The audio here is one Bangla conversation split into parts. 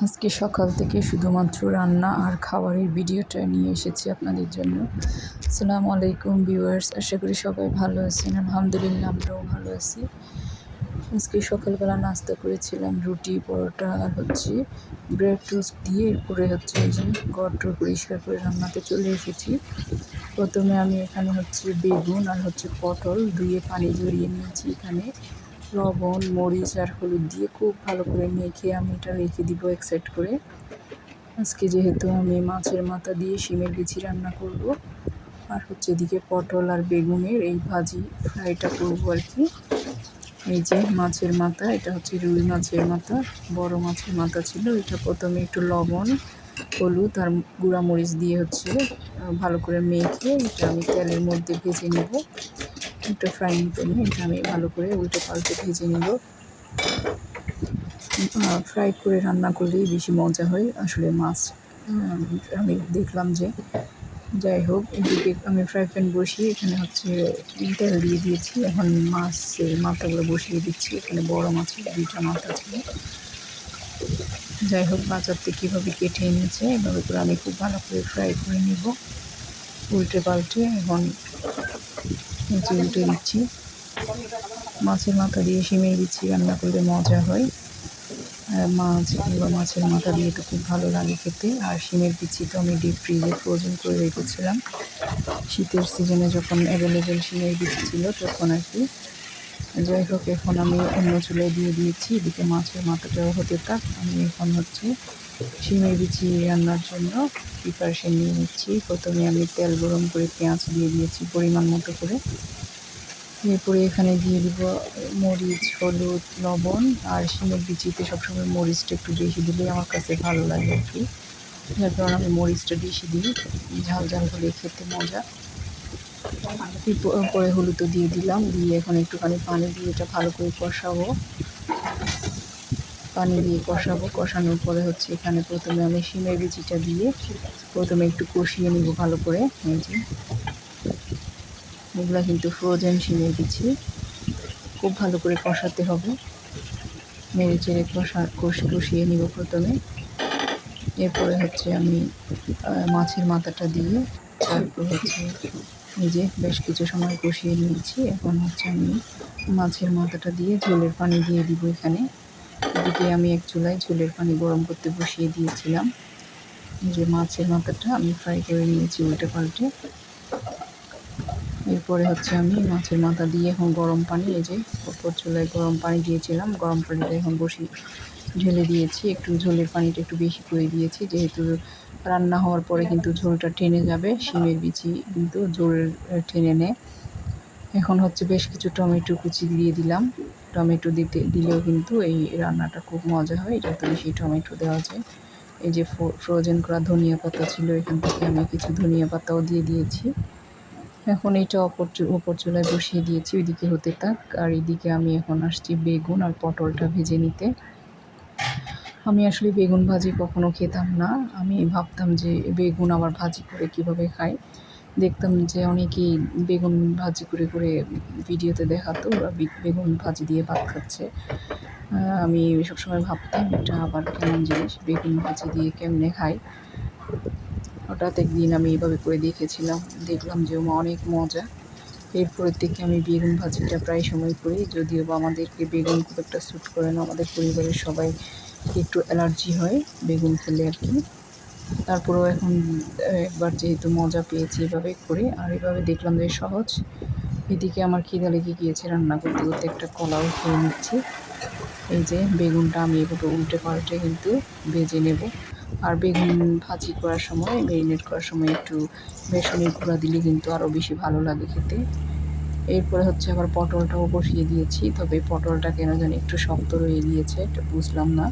আজকে সকাল থেকে শুধুমাত্র রান্না আর খাবারের ভিডিওটা নিয়ে এসেছি আপনাদের জন্য। আসসালামু আলাইকুম ভিউয়ার্স, আশা করি সবাই ভালো আছেন। আলহামদুলিল্লাহ, আমরাও ভালো আছি। আজকে সকালবেলা নাস্তা করেছিলাম রুটি, পরোটা আর হচ্ছে ব্রেড টোস্ট দিয়ে এরপরে হচ্ছে যে গট্র পরিষ্কার করে রান্নাতে চলে এসেছি। প্রথমে আমি এখানে হচ্ছে বেগুন আর হচ্ছে পটল ধুয়ে পানি জড়িয়ে নিয়েছি এখানে। লবণ, মরিচ আর হলুদ দিয়ে খুব ভালো করে মেখে আমি এটা রেখে দিব এক সাইড করে। আজকে যেহেতু আমি মাছের মাথা দিয়ে শিমের বিচি রান্না করব, আর হচ্ছে এদিকে পটল আর বেগুনের এই ভাজি ফ্রাইটা করব আর কি। এই যে মাছের মাথা, এটা হচ্ছে রুই মাছের মাথা, বড় মাছের মাথা ছিল, এটা প্রথমে একটু লবণ, হলুদ আর গুঁড়া মরিচ দিয়ে হচ্ছে ভালো করে মেখে এটা আমি তেলের মধ্যে ভেজে নেব। একটা ফ্রাইং প্যানে এটা আমি ভালো করে উল্টে পাল্টে ভেজে নেব। ফ্রাই করে রান্না করলেই বেশি মজা হয়। আসলে মাছ আমি দেখলাম যে যাই হোক, এদিকে আমি ফ্রাই প্যান বসিয়ে এখানে হচ্ছে তেল দিয়ে দিয়েছি। এখন মাছের মাথাগুলো বসিয়ে দিচ্ছি। এখানে বড় মাছের দুইটা মাথা ছিল যাই হোক বাজারতে কীভাবে কেটে এনেছে, এভাবে করে আমি খুব ভালো করে ফ্রাই করে নিব। উল্টে পাল্টে এখন নিচে উল্টে দিচ্ছি। মাছের মাথা দিয়ে শিমের দিচ্ছি, রান্না করলে মজা হয়। মাছ কিংবা মাছের মাথা দিয়ে তো খুব ভালো লাগে খেতে। আর শিমের বিচি তো আমি ডিপ ফ্রিজে ফ্রোজেন করে রেখেছিলাম। শীতের সিজনে যখন অ্যাভেলেবেল শিমের বিচি ছিল তখন আর কি। যাই হোক, এখন আমি অন্য চুলে দিয়ে দিয়েছি। এদিকে মাছের মাথাটাও হতে থাক। আমি এখন হচ্ছে শিমের বিচি রান্নার জন্য প্রিপারেশন নিয়ে নিচ্ছি। প্রথমে আমি তেল গরম করে পেঁয়াজ দিয়ে দিয়েছি পরিমাণ মতো করে। এরপরে এখানে দিয়ে দিব মরিচ, হলুদ, লবণ আর শিমের বিচিতে সবসময় মরিচটা একটু বেশি দিলেই আমার কাছে ভালো লাগে আর কি। যার কারণে আমি মরিচটা বেশি দিই। ঝাল ঝাল হলে খেতে মজা। পরে হলুদও দিয়ে দিলাম। দিয়ে এখন একটুখানি পানি দিয়ে এটা ভালো করে কষাবো। পানি দিয়ে কষাবো। কষানোর পরে হচ্ছে এখানে প্রথমে আমি শিমের বিচিটা দিয়ে প্রথমে একটু কষিয়ে নিব ভালো করে। এগুলো কিন্তু ফ্রোজেন শিমের বিচি। খুব ভালো করে কষাতে হবে। নেড়ে চেড়ে কষা, কষি, কষিয়ে নিব প্রথমে। এরপরে হচ্ছে আমি মাছের মাথাটা দিয়ে তারপর হচ্ছে নিজে বেশ কিছু সময় কষিয়ে নিয়েছি। এখন হচ্ছে আমি মাছের মাথাটা দিয়ে ঝোলের পানি দিয়ে দিব এখানে। এদিকে আমি এক চুলায় ঝোলের পানি গরম করতে বসিয়ে দিয়েছিলাম। যে মাছের মাথাটা আমি ফ্রাই করে নিয়েছি উল্টে পাল্টে। এরপরে হচ্ছে আমি মাছের মাথা দিয়ে এখন গরম পানি, এই যে ওপর চুলায় গরম পানি দিয়েছিলাম, গরম পানিটা এখন বসি ঢেলে দিয়েছি। একটু ঝোলের পানিটা একটু বেশি করে দিয়েছি, যেহেতু রান্না হওয়ার পরে কিন্তু ঝোলটা টেনে যাবে, শিমের বিচি কিন্তু ঝোল টেনে নেয়। এখন হচ্ছে বেশ কিছু টমেটো কুচি দিয়ে দিলাম। টমেটো দিতে, দিলেও কিন্তু এই রান্নাটা খুব মজা হয়। এটাতে বেশি টমেটো দেওয়া যায়। এই যে ফ্রোজেন করা ধনিয়া পাতা ছিল, এখান থেকে আমি কিছু ধনিয়া পাতাও দিয়ে দিয়েছি। এখন এটা অপর ওপর চুলায় বসিয়ে দিয়েছি, ওইদিকে হতে থাক। আর এদিকে আমি এখন আসছি বেগুন আর পটলটা ভেজে নিতে। আমি আসলে বেগুন ভাজি কখনো খেতাম না। আমি ভাবতাম যে বেগুন আবার ভাজি করে কীভাবে খাই। দেখতাম যে অনেকেই বেগুন ভাজি করে করে ভিডিওতে দেখাতো, ওরা বেগুন ভাজি দিয়ে ভাত খাচ্ছে। আমি সবসময় ভাবতাম এটা আবার কেমন জিনিস, বেগুন ভাজি দিয়ে কেমনে খাই। হঠাৎ একদিন আমি এভাবে করে দেখেছিলাম, দেখলাম যে ওমা অনেক মজা। এরপরের থেকে আমি বেগুন ভাজিটা প্রায় সময় করি, যদিও বা আমাদেরকে বেগুন খুব একটা স্যুট করে না, আমাদের পরিবারের সবাই একটু অ্যালার্জি হয় বেগুন খেলে আর কি। তারপরেও এখন একবার যেহেতু মজা পেয়েছি এভাবে করে, আর এভাবে দেখলাম যে সহজ। এদিকে আমার খিদা লেগে গিয়েছে রান্না করতে করতে একটা কলাও খেয়ে নিচ্ছি। এই যে বেগুনটা আমি এভাবে উল্টে পাল্টে কিন্তু ভেজে নেব। আর বেগুন ভাজি করার সময়, ম্যারিনেট করার সময় একটু বেসনের গুঁড়া দিলে কিন্তু আরও বেশি ভালো লাগে খেতে। এরপরে হচ্ছে আবার পটলটাও বসিয়ে দিয়েছি, তবে পটলটা কেন জানি একটু শক্ত রয়ে গিয়েছে, এটা বুঝলাম না।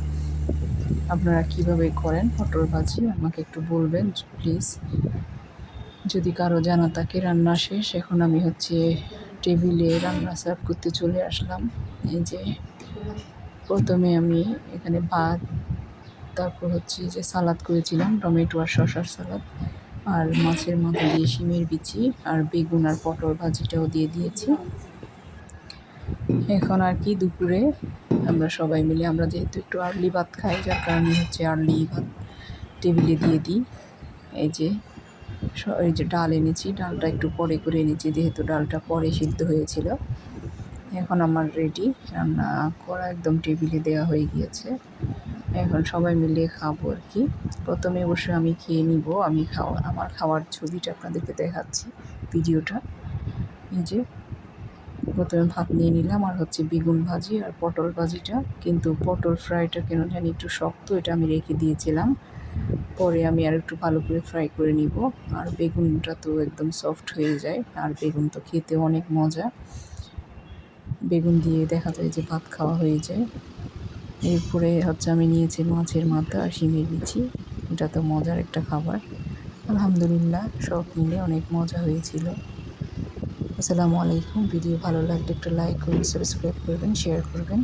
আপনারা কীভাবে করেন? পটল ভাজি, আমাকে একটু বলবেন প্লিজ যদি কারও জানা থাকে, রান্না শেষ, এখন আমি হচ্ছে টেবিলে রান্না সার্ভ করতে চলে আসলাম। এই যে, প্রথমে আমি এখানে ভাত, তারপর হচ্ছে যে সালাদ করেছিলাম, টমেটো আর শশার সালাদ, আর মাছের মাথা দিয়ে শিমের বিচি, আর বেগুন আর পটল ভাজিটাও দিয়ে দিয়েছি। এখন আর কি দুপুরে আমরা সবাই মিলে, আমরা যেহেতু একটু আর্লি ভাত খাই, যার কারণে হচ্ছে আর্লি ভাত টেবিলে দিয়ে দিই। এই যে এই যে ডাল এনেছি, ডালটা একটু পরে করে এনেছি, যেহেতু ডালটা পরে সিদ্ধ হয়েছিল। এখন আমার রেডি রান্না করা একদম টেবিলে দেওয়া হয়ে গিয়েছে। এখন সবাই মিলে খাব আর কি। প্রথমে অবশ্যই আমি খেয়ে নিব, আমি খাওয়া, আমার খাওয়ার ছবিটা আপনাদেরকে দেখাচ্ছি, ভিডিওটা। এই যে প্রথমে ভাত নিয়ে নিলাম আর হচ্ছে বেগুন ভাজি আর পটল ভাজিটা। কিন্তু পটল ফ্রাইটা কেন জানি একটু শক্ত, এটা আমি রেখে দিয়েছিলাম। পরে আমি আর একটু ভালো করে ফ্রাই করে নিব। আর বেগুনটা তো একদম সফট হয়ে যায়, আর বেগুন তো খেতে অনেক মজা। বেগুন দিয়ে দেখা যায় যে ভাত খাওয়া হয়ে যায়। এরপরে হচ্ছে আমি নিয়েছি মাছের মাথা আর শিমের বিচি। এটা তো মজার একটা খাবার। আলহামদুলিল্লাহ, সব মিলে অনেক মজা হয়েছিল। আসসালামু আলাইকুম। ভিডিও ভালো লাগলে একটু লাইক করবেন সাবস্ক্রাইব করবেন শেয়ার করবেন।